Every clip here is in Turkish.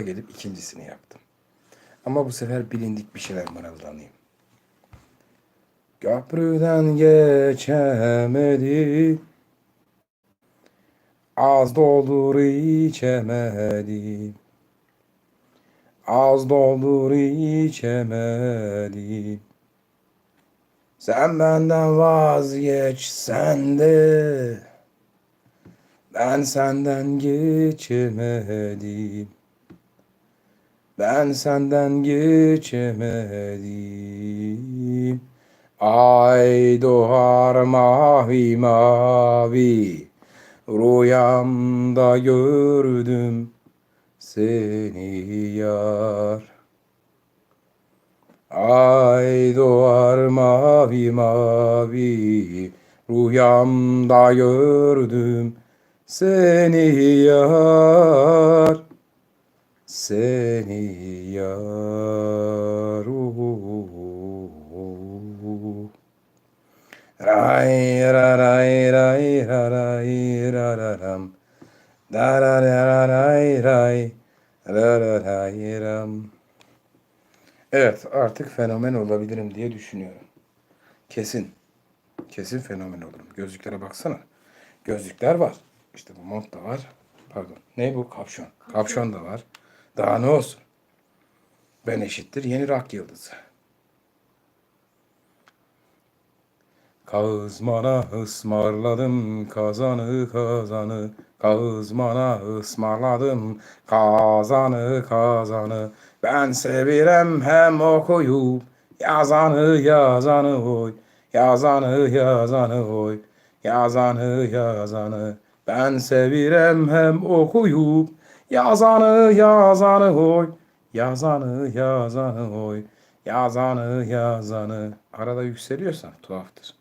gelip ikincisini yaptım. Ama bu sefer bilindik bir şeyler mırıldanayım. Köprüden geçemedim. Az doldur içemedim. Az doldur içemedim. Sen benden vazgeç sen de. Ben senden geçemedim. Ben senden geçemedim. Ay doğar mavi mavi. Rüyamda gördüm seni yar. Ay doğar mavi mavi. Rüyamda gördüm seni yar. Seni yar. Ray ra ray ray ra ray ra ra ram. Da ra ra ra ray ray ra ra ray ram. Evet artık fenomen olabilirim diye düşünüyorum. Kesin. Kesin fenomen olurum. Gözlüklere baksana. Gözlükler var. İşte bu mont da var. Pardon. Ne bu? Kapşon. Kapşon da var. Daha ne olsun? Ben eşittir yeni rock yıldızı. Kazmana ısmarladım kazanı kazanı Kazmana ısmarladım kazanı kazanı Ben sevirem hem okuyup yazanı yazanı oy Yazanı yazanı oy Yazanı yazanı Ben sevirem hem okuyup yazanı yazanı oy Yazanı yazanı oy Yazanı yazanı Arada yükseliyorsan tuhaftır.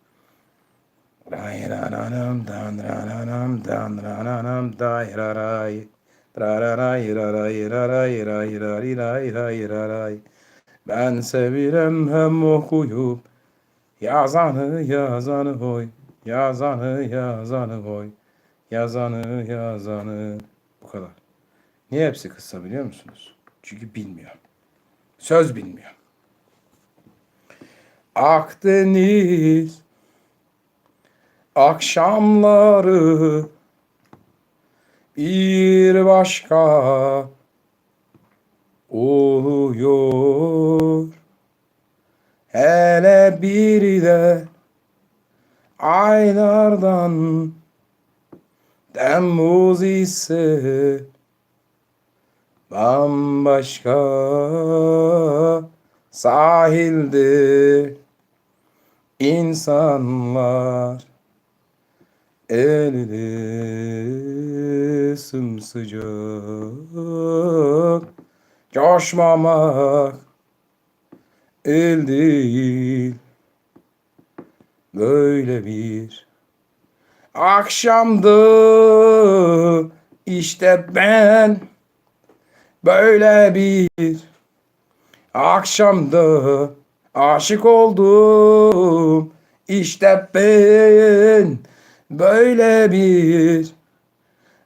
Ben sevirem hem okuyup yazanı yazanı hoy. Yazanı yazanı hoy. Yazanı yazanı. Bu kadar. Niye hepsi kısa biliyor musunuz? Çünkü bilmiyor. Söz bilmiyor. Akdeniz akşamları bir başka oluyor. Hele bir de aylardan Temmuz ise bambaşka sahilde insanlar el ele sımsıcak coşmamak el değil böyle bir akşamdı. İşte ben böyle bir akşamda aşık oldum. İşte ben böyle bir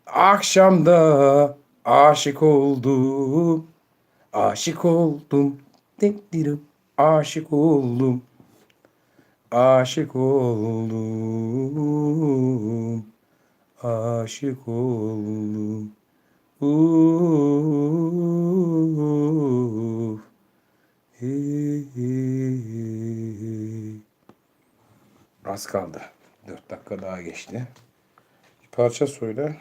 akşamda aşık oldum. Aşık oldum. Tek aşık oldum. Aşık oldum. Aşık oldum Hey. Az kaldı. 4 dakika daha geçti. Bir parça söyle.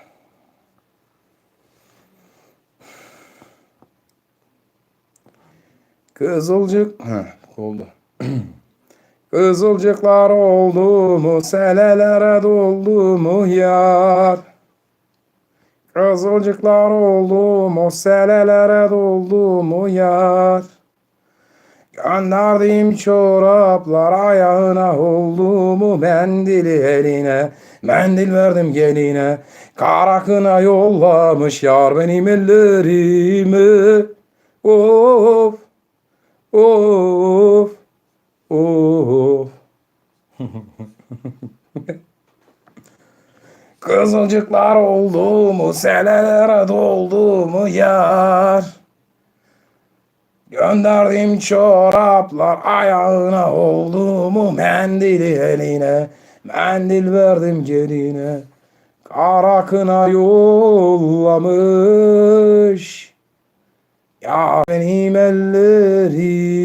Ha, oldu. Kızılcıklar oldu mu, selelere doldu mu yar? Kızılcıklar oldu mu, selelere doldu mu yar? Gönderdiğim çoraplar ayağına oldu mu mendili eline. Mendil verdim geline Kara kına yollamış yar benim ellerimi. Of Of Of Kızılcıklar oldu mu selelere doldu mu yar? Gönderdim çoraplar ayağına oldu mu mendili eline Mendil verdim geline Kara kına yollamış Ya benim ellerimi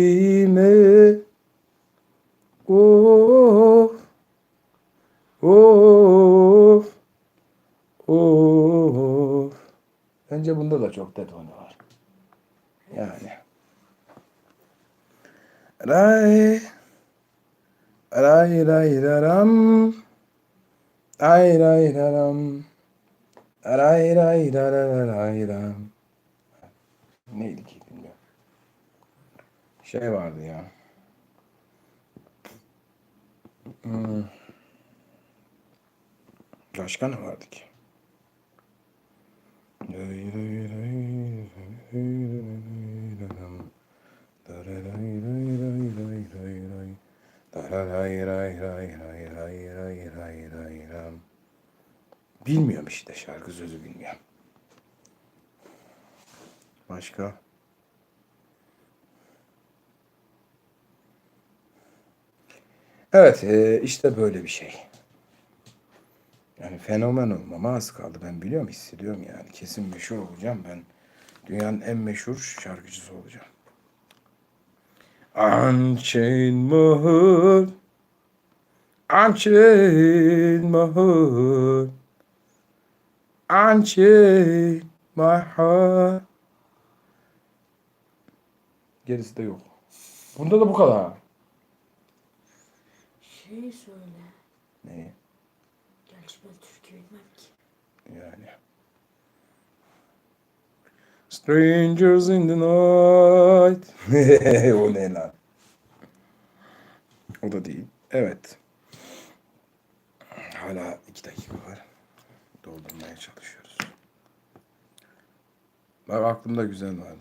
Of Of Of Bunda da çok detone var. Yani. Ray Ray ray raram Ray ray raram ray ray ray ram Neydi ki bilmiyorum. Şey vardı ya. Hmm. Başka ne vardı ki? Bilmiyorum işte şarkı sözü bilmiyorum. Başka? Evet e, işte böyle bir şey. Yani fenomen olmama az kaldı. Ben biliyorum, hissediyorum yani. Kesin meşhur olacağım. Ben dünyanın en meşhur şarkıcısı olacağım. Unchain my heart Unchain my heart Unchain my heart Gerisi de yok. Bunda da bu kadar. Şey söyle. Ne? Gerçi ben Türkçe bilmem ki. Yani. Strangers in the night. o ne lan? O da değil. Evet. Hala iki dakika var. Doldurmaya çalışıyoruz. Bak aklımda güzel vardı.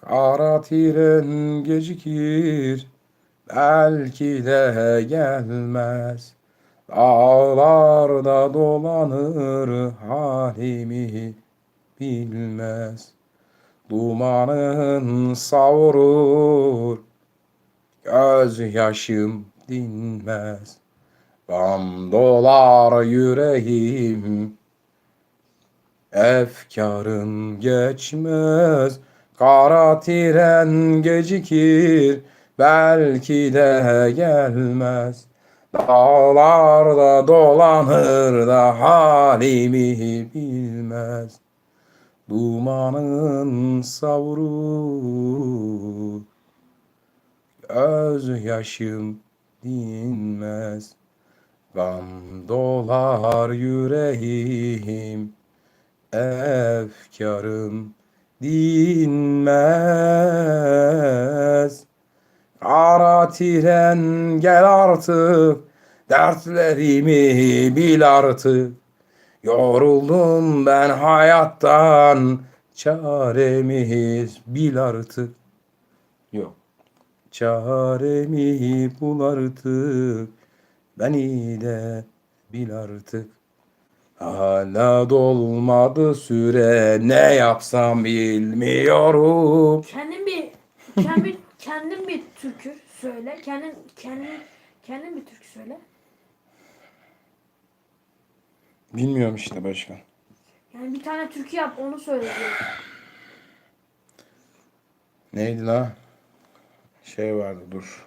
Kara tren gecikir. Belki de gelmez. Dağlarda dolanır halimi bilmez. Dumanın savurur, göz yaşım dinmez. Gam dolar yüreğim, efkarım geçmez. Kara tren gecikir, belki de gelmez. Dağlarda dolanır da halimi bilmez. Dumanın savurur, göz yaşım dinmez. Gam dolar yüreğim, efkarım dinmez. Kara tren gel artık, dertlerimi bil artık. Yoruldum ben hayattan, çaremiz bil artık. Yok. Çaremi bul artık, beni de bil artık. Hala dolmadı süre, ne yapsam bilmiyorum. Kendin bir kendin, kendin bir türkü söyle. Kendin kendin kendin bir türkü söyle. Bilmiyorum işte başkan. Yani bir tane türkü yap onu söyle. Neydi la? Şey vardı dur.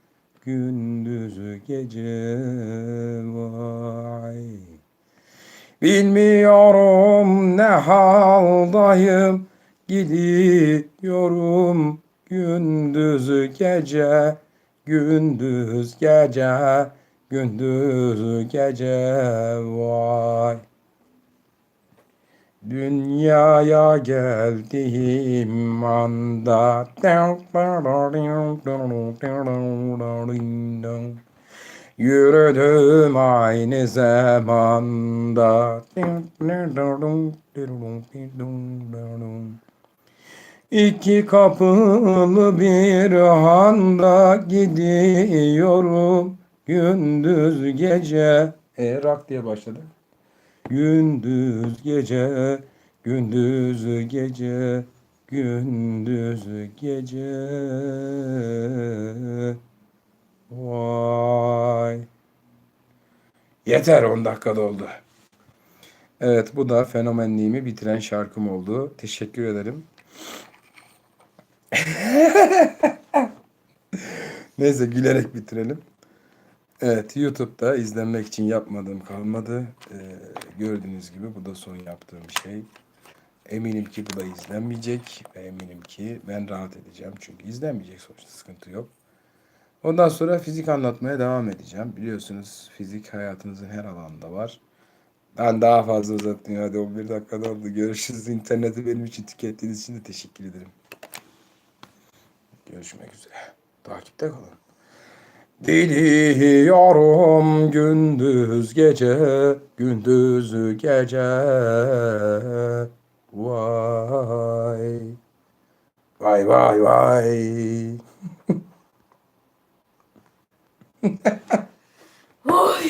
Gündüz gece vay. Bilmiyorum ne haldayım. Gidiyorum gündüz gece. Gündüz gece. Gündüz gece vay. Dünyaya geldiğim anda Yürüdüm aynı zamanda İki kapılı bir handa gidiyorum gündüz gece. E, rak diye başladı. Gündüz gece, gündüz gece, gündüz gece. Vay. Yeter 10 dakika doldu. Evet bu da fenomenliğimi bitiren şarkım oldu. Teşekkür ederim. Neyse gülerek bitirelim. Evet YouTube'da izlenmek için yapmadığım kalmadı. Ee, gördüğünüz gibi bu da son yaptığım şey. Eminim ki bu da izlenmeyecek ve eminim ki ben rahat edeceğim. Çünkü izlenmeyecek sonuçta sıkıntı yok. Ondan sonra fizik anlatmaya devam edeceğim. Biliyorsunuz fizik hayatınızın her alanında var. Ben daha fazla uzatmayayım. Hadi 11 dakika oldu. Görüşürüz. İnterneti benim için tükettiğiniz için de teşekkür ederim. Görüşmek üzere. Takipte kalın. Diliyorum gündüz gece, gündüz gece. Vay. Vay vay vay. Oy.